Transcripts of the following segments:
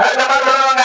அதுக்கு நம்ம சொல்லுவாங்க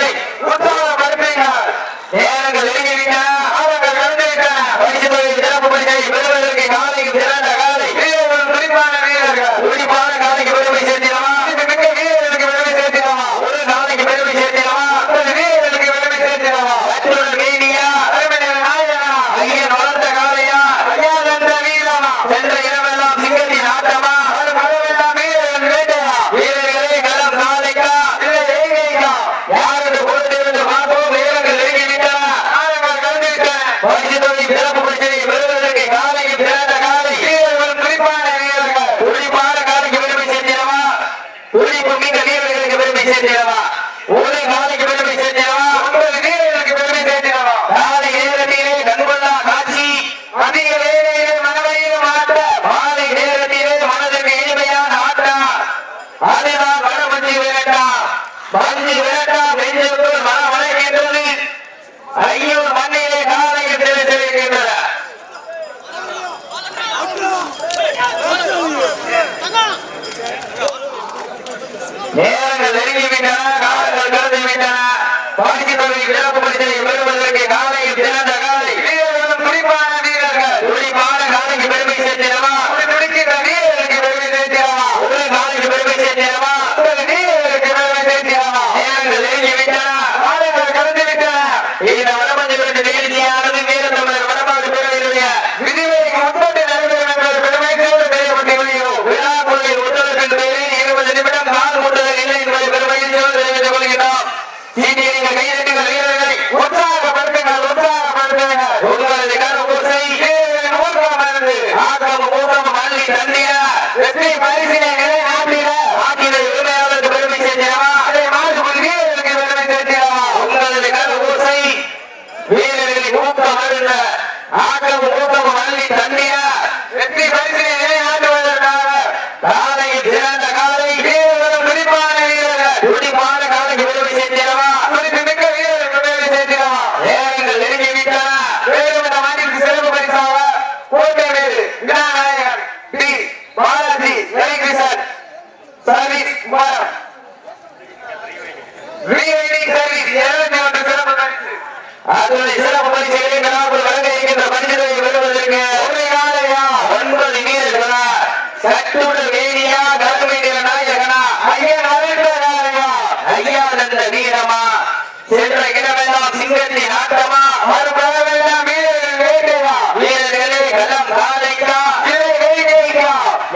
சிங்கத்தின் ஆட்டமா? மறுபதவெல்லாம் வீரர்கள் வேட்டையா வீரர்களே களம் காலைக்கா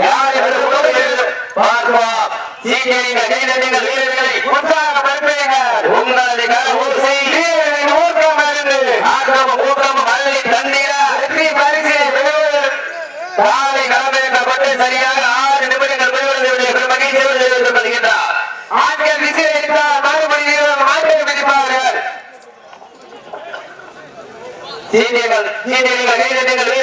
யார் பார்ப்பா? சீக்கிரங்கள் வீரர்கள் நீங்கள் நீங்கள் நீங்கள்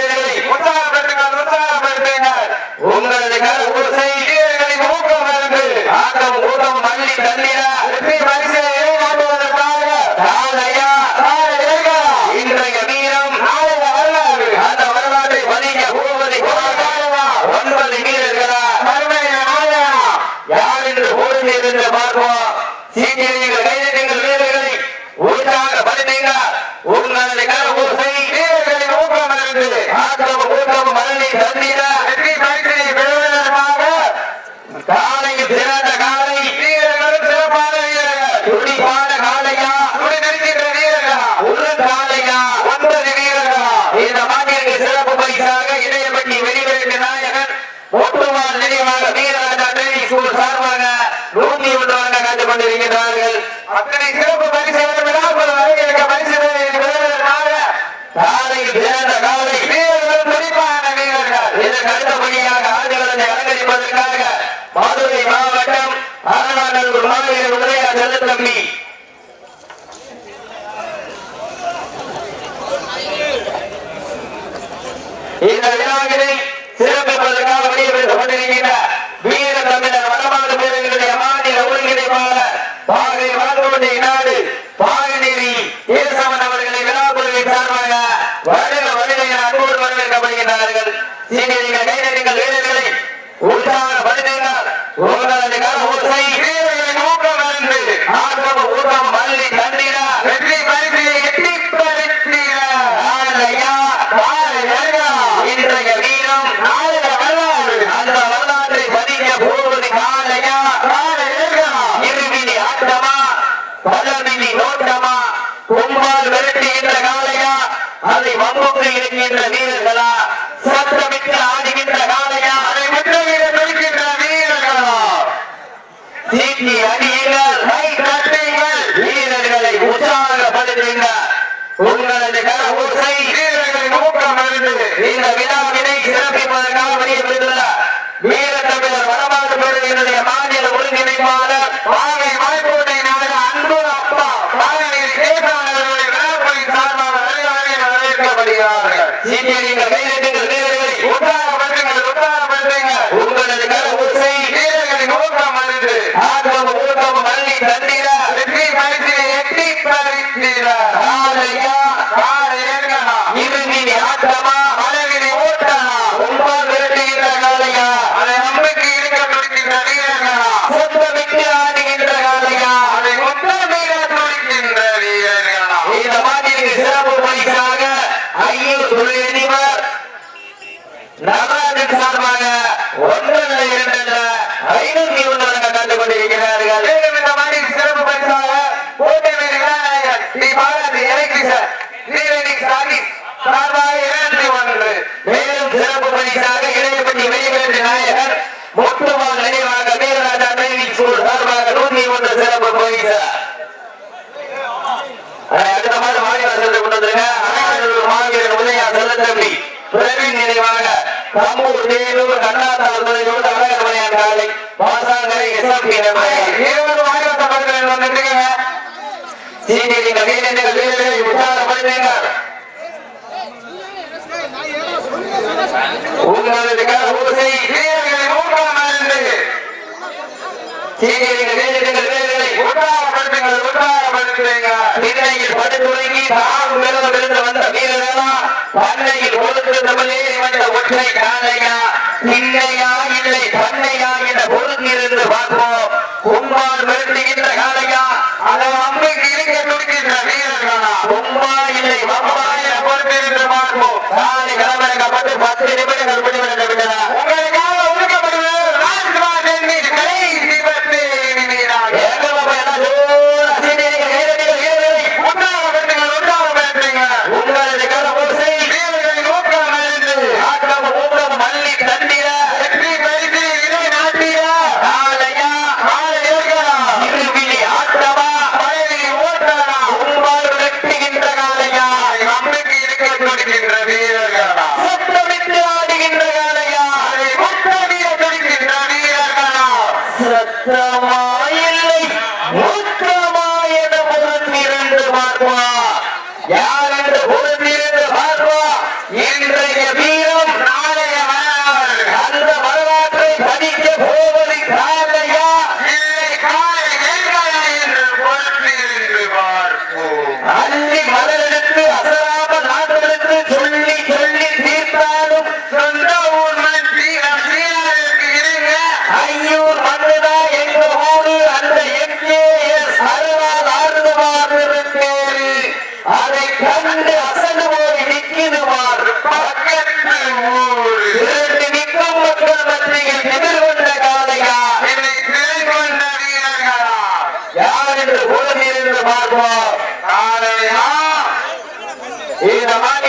காலையா உடன் இருக்கின்ற வீரர்களா? ஒரு காலையா ஒன்பது வீரர்களா? இந்த சிறப்பு பரிசாக இணையப்பட்டி வெளிவெளிந்த நாயகன் ஒட்டுமால் நினைவாக வீரராஜா டிரைனிங் ஸ்கூல் சார்பாக நூத்தி ஒன்று வாங்க காத்து கொண்டிருக்கிறார்கள் அத்தனை சிறப்பு பரிசு வரவேற்க பரிசு காலை சிறந்த காலை வீரர்கள் துணிப்பான வீரர்கள். இதன் அடுத்தபடியாக ஆண்டுகளை மதுரை மாவட்டம் அரணாநல்லூர் மாநில உதயா செல்ல தம்பி விழாவினை சிறப்பிப்பதற்காக வெளியிட்டு கொண்டிருக்கின்ற வீர தமிழர் வடமாடு பேரவைகளுடைய மாநில ஒருங்கிணைப்பாளர் பாகை வளர்ந்தோட்டை நாடு பாகநேரி தேசவன் அவர்களை விழாக்குழுவின் சார்பாக வருக வருக அன்போடு வரவேற்கப்படுகின்றார்கள். சீனியர்கள் கைதடிகள் வீரர்களை உற்சாகப்படுத்துங்கள் உங்களது கர ஓசை வீரர்களின் ஊக்கம் அறிந்து ஆர்வம் ஊக்கம் மல்லி தந்திரா வெற்றி பரிசிலை எட்டி பறித்தீர ஆலையா ஆலையா இன்றைய வீரம் நாளைய வரலாறு அந்த வரலாற்றை பதிக்க போவது காலையா நாளைய இருவிழி ஆட்டமா பலவிழி நோட்டமா கும்பால் விரட்டுகின்ற காலையா கூட இருக்கின்ற வீரர்களா? சத்தமிட்டு ஆடுகின்ற காலையா அதை முற்றவிட இருக்கின்ற வீரர்களா? தீட்டி அடியுங்கள் கை கட்டுங்கள் வீரர்களை உற்சாகப்படுத்துங்க. உங்களது கர ஓசை வீரர்களின் ஊக்கம் அறிந்து இந்த விழாவினை சிறப்பிப்பதற்காக வெளியிட்டுள்ள வீர தமிழர் வடமாட்டு பேரவையினுடைய மாநில ஒருங்கிணைப்பாளர் வரவேற்கப்படுகிறார்கள் சீனியர்கள் கைதட்டுங்கள் வீரர்களை உற்சாகப்படுத்துங்கள் உற்சாகப்படுத்துங்கள் உங்களது கர ஓசை வீரர்களின் ஊக்கம் அறிந்து ஆர்வம் ஊக்கம் மல்லி தந்திர வெற்றி பரிசிலை எட்டி பறித்தீரா காலையா காலையர்களா இருவிழி ஆட்டமா மலைவினை ஓட்டலா கும்பால் விரட்டுகின்ற காலையா அதை நம்பிக்கை இருக்க துடிக்கின்ற வீரர்களா சொந்தமிட்டு ஆடுகின்ற காலையா அதை முத்தமிட துடிக்கின்ற வீரர்களா இந்த மாதிரி சிறப்பு பரிசாக ஐயர் தொழிலதிபர் நடராஜன் சார்பாக ஒன்றல்ல இரண்டல்ல ஐநூத்தி ஒன்று வழங்க கண்டு கொண்டிருக்கிறார்கள் மேலும் இந்த மாதிரி சிறப்பு பரிசாக கோட்டை வீர விநாயகர் டி பாலாஜி எலக்ட்ரிஷன் நீலனிக் சாரிஸ் சார்பாக இருநூத்தி ஒன்று மேலும் சிறப்பு பரிசாக இளையப்பட்டி வெளிவேற்று நாயகர் முட்டுவால் நினைவாக வீரராஜா டிரைவிங் ஸ்கூல் சார்பாக நூத்தி ஒன்று சிறப்பு பரிசு அதை அடுத்த மாதம் மாநில சென்று கொண்டு வந்துருங்க அனைவரும் மாவீரர் உதயா செல்லத்தம்பி பிரவீன் நினைவாக கம்பூர் தேனூர் கண்ணாத்தாள் துறையோடு அழகமணியான் காலை பாசாங்கரை எஸ்எம்பி இருபது ஆயிரத்தி பக்கத்தில் வந்துட்டுங்க சீனியர்கள் வீரர்கள் வீரர்களை உற்சாகப்படுத்துங்கள் உங்களது கர ஊசை வீரர்களின் ஊக்கம் வீரர்கள் வீரர்களை உற்சாகப்படுத்துங்கள் உற்சாகப்படுத்துங்க திண்ணையில் படுத்துறங்கி தாம் விருந்து வந்த வீரர்களா பண்ணையில் கொடுத்து தமிழே வந்த ஒற்றை காலையா திண்ணையா இல்லை பண்ணையா என்ற பொருந்திருந்து பார்ப்போம் கும்பால் மிரட்டுகின்ற காலையா அதை நம்பிக்கை இருக்க துடிக்கின்ற வீரர்களா கும்பா இல்லை வம்பா என பொறுப்பிருந்து பார்ப்போம் காலை கிளம்பிறக்கப்பட்டு பத்து நிமிடங்கள் முடிவடைந்து விட்டன. உங்களுக்காக rey.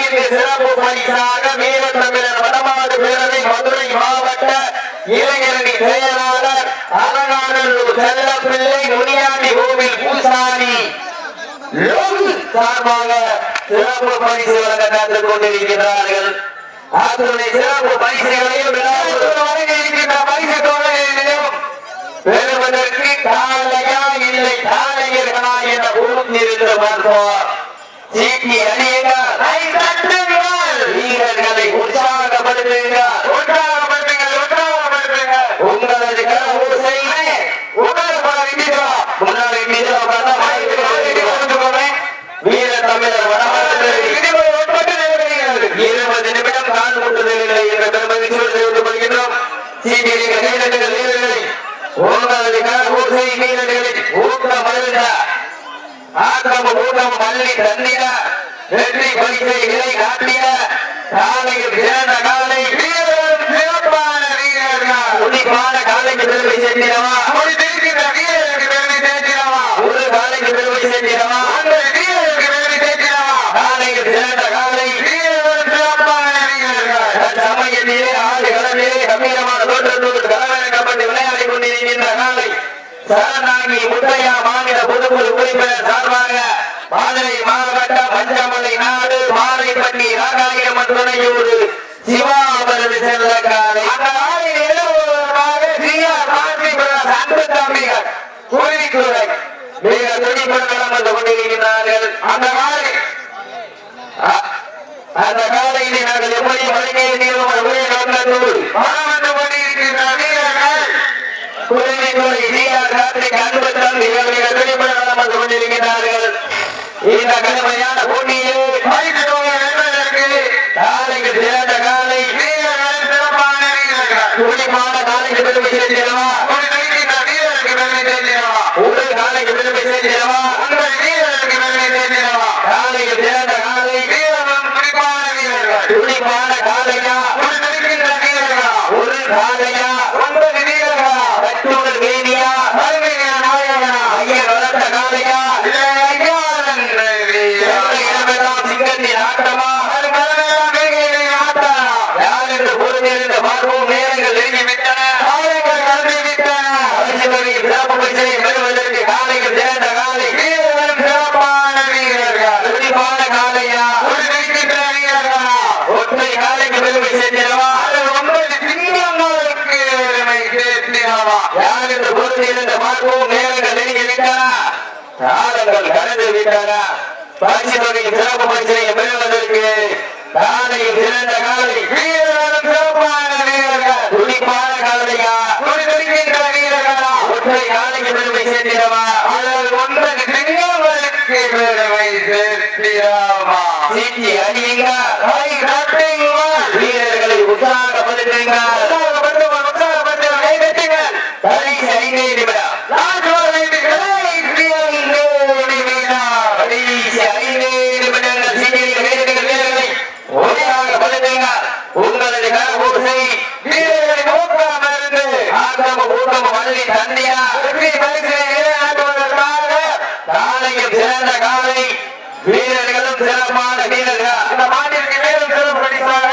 இந்த சிறப்பு பரிசாக வீர தமிழர் வடமாடு பேரவை மதுரை மாவட்ட இளைஞரணி செயலாளர் அலங்காநல்லூர் செல்லப்பிள்ளை முனியாண்டி கோவில் பூசாரி சார்பாக சிறப்பு பரிசு வழங்க காத்துக் கொண்டிருக்கிறார்கள் அத்துடைய சிறப்பு பரிசுகளையும் விழாவில் இருக்கின்ற பரிசு தொகையையும் பெறுவதற்கு இல்லை காலையர்களா என பொறுத்திருந்து பார்ப்போம் சீட்டி அணியுங்கள் வீரர்களை உற்சாகப்படுத்துங்கள். ஊக்கம் பள்ளி தந்திட வெற்றி பரிசை நிலை காட்டிட காலையில் சிறந்த காலை வீரர்களும் சிறப்பான வீரர்கள் துடிப்பான காலைக்கு பெருமை சேர்த்திடவா முடித்திருக்கின்ற வீரருக்கு பெருமை சேர்க்கிறவா? ஒரு காலைக்கு பெருமை சேர்த்திடவா அந்த வீரருக்கு பெருமை சேர்க்கிறவா? காலையில் சிறந்த காலை வீரர்களும் சிறப்பான வீரர்கள். சமயத்திலே ஆறு களத்திலே கம்பீரமான தோற்றத்தோடு களமிறக்கப்பட்டு விளையாடிக் கொண்டிருக்கின்ற காலை. சரணாகி முத்தையா மாநில பொதுக்குழு உறுப்பினர் சார்பாக மதுரை மாவட்ட பஞ்சமலை நாடு மாலைப்பட்டி ராகாயம்மன் துணையோடு சிவா அவரது செல்ல காலை அந்த நாளில் எழுபதாக ஜிஆர் பார்த்திபுரம் அன்பு தம்பிகள் குறித்துறை மிக துடிப்புடன் களம் வந்து கொண்டிருக்கிறார்கள். அந்த நாளில் அந்த காலையில் நாங்கள் எப்படி வழங்கிய நிறுவனம் ஒரே நோக்கத்தோடு மனம் வந்து கொண்டிருக்கின்ற வீரர்கள் குருவிக்குள் இனியார் கார்த்திக் அன்பு தம்பி மிக துடிப்புடன் களம் வந்து கொண்டிருக்கிறார்கள். இந்த கடுமையான போட்டியில் பரிசு தொகை வெல்வதற்கு காலைக்கு சிறந்த காலை வீரர்கள் சிறப்பான வீரர்கள் துடிப்பான காலைக்கு பெருமை சேர்த்திடவா முடித்திருக்கின்ற வீரருக்கு பெருமை சேர்க்கிறவா ஒரு காலைக்கு பெருமை சேர்த்திடவா உங்கள் வீரருக்கு பெருமை சேர்க்கிறவா காலைக்கு சிறந்த காலை வீரர்களும் குறிப்பான வீரர்கள் துடிப்பான காலையா முடித்திருக்கின்ற வீரர்களா ஒரு காலையா ஒன்பது வீரர்களா கட்டுடல் வேணியா அருமையான நாயகனா ஐயர் வளர்த்த காலையா இல்லை ஐயா நன்றி எந்த வீரர்கள். இடமெல்லாம் சிங்கத்தின் ஆட்டமா அது மனமெல்லாம் வேகையிலே ஆட்டா. யார் என்று பொறுத்திருந்த பார்ப்போம் நேரங்கள் நெருங்கி விட்டன காளைகள் கலந்து விட்டன. பரிசுகளை சிறப்பு பரிசை பெறுவதற்கு காலையில் சிறந்த காலை வீரர்களும் சிறப்பான வீரர்கள். துடிப்பான காலையா முடித்திருக்கின்ற வீரர்களா ஒற்றை காலைக்கு பெருமை சேர்த்திடவா அது ஒன்பது சிங்கங்களுக்கு பெருமை சேர்த்திடவா யார் என்று பொறுத்திருந்த பார்ப்போம் நேரங்கள் நெருங்கி விட்டன காலங்கள் கடந்து விட்டன பரிசு தொகை சிறப்பு பரிசை பெறுவதற்கு காலையில் சிறந்த காலை வீரர்களும் சிறப்பான வீரர்கள். துடிப்பான காலையா? முடித்திருக்கின்ற வீரர்களா? ஒற்றை காலைக்கு பெருமை சேர்த்திடவா? பெருமை சேர்த்திடவா? சீட்டி அடியுங்க கை வீரர்களை உற்சாகப்படுத்துங்க உற்சாகப்படுத்துங்கள், உற்சாகப்படுத்துங்கள். கை தட்டுங்கள். கடைசி ஐந்தே நிமிடம் ராஜ்வாரின் கடைசி ஐந்து நிமிடம். கடைசி ஐந்தே நிமிடங்கள் சீட்டியில் வீரர்கள் வீரர்களை உற்சாகப்படுத்துங்க உங்களது கரபூசை வீரர்களின் ஊக்கமருந்து ஆக்கிரம கூட்டம் வள்ளி தந்தியா வெற்றி பரிசினை நிலைநாட்டுவதற்காக காலையில் சிறந்த காலை வீரர்களும் சிறப்பான வீரர்கள். இந்த மாநிலத்திற்கு மேலும் சிறப்பு பரிசாக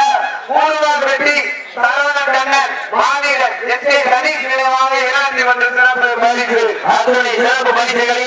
மூணுவார் வெற்றி சரவணன் கண்ணன் மாநில எஸ் ஏ சதீஷ் நிலையமாக இரண்டு சிறப்பு பரிசு அதனுடைய சிறப்பு பரிசுகளை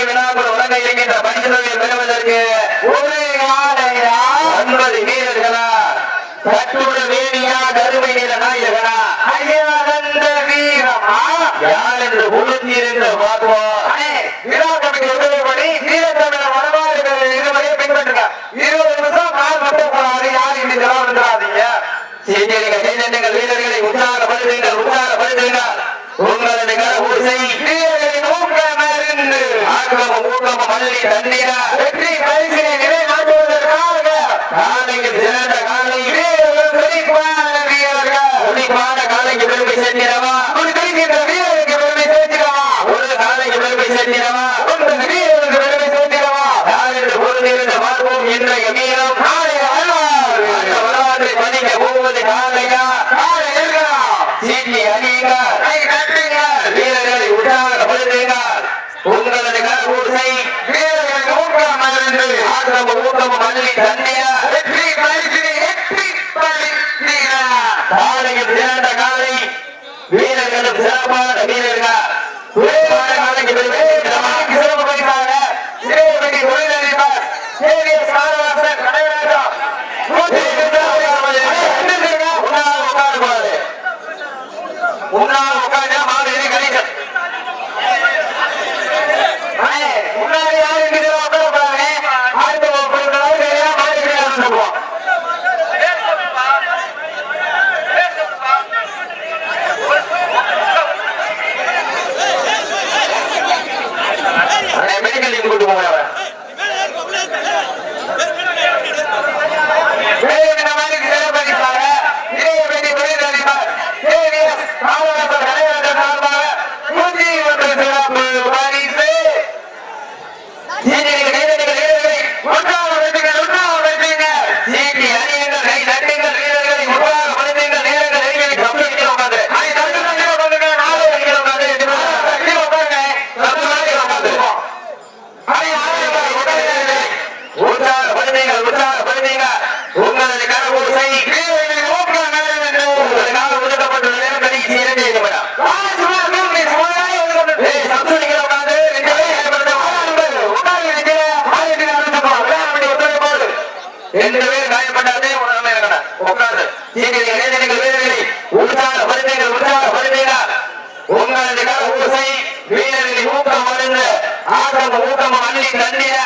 நம்ம கூட்டம் பள்ளி தண்ணியா? வெற்றி பள்ளி வெற்றி பள்ளி சிறப்பான வீரர்கள்? கூட்டமும் அள்ளி தண்ணீர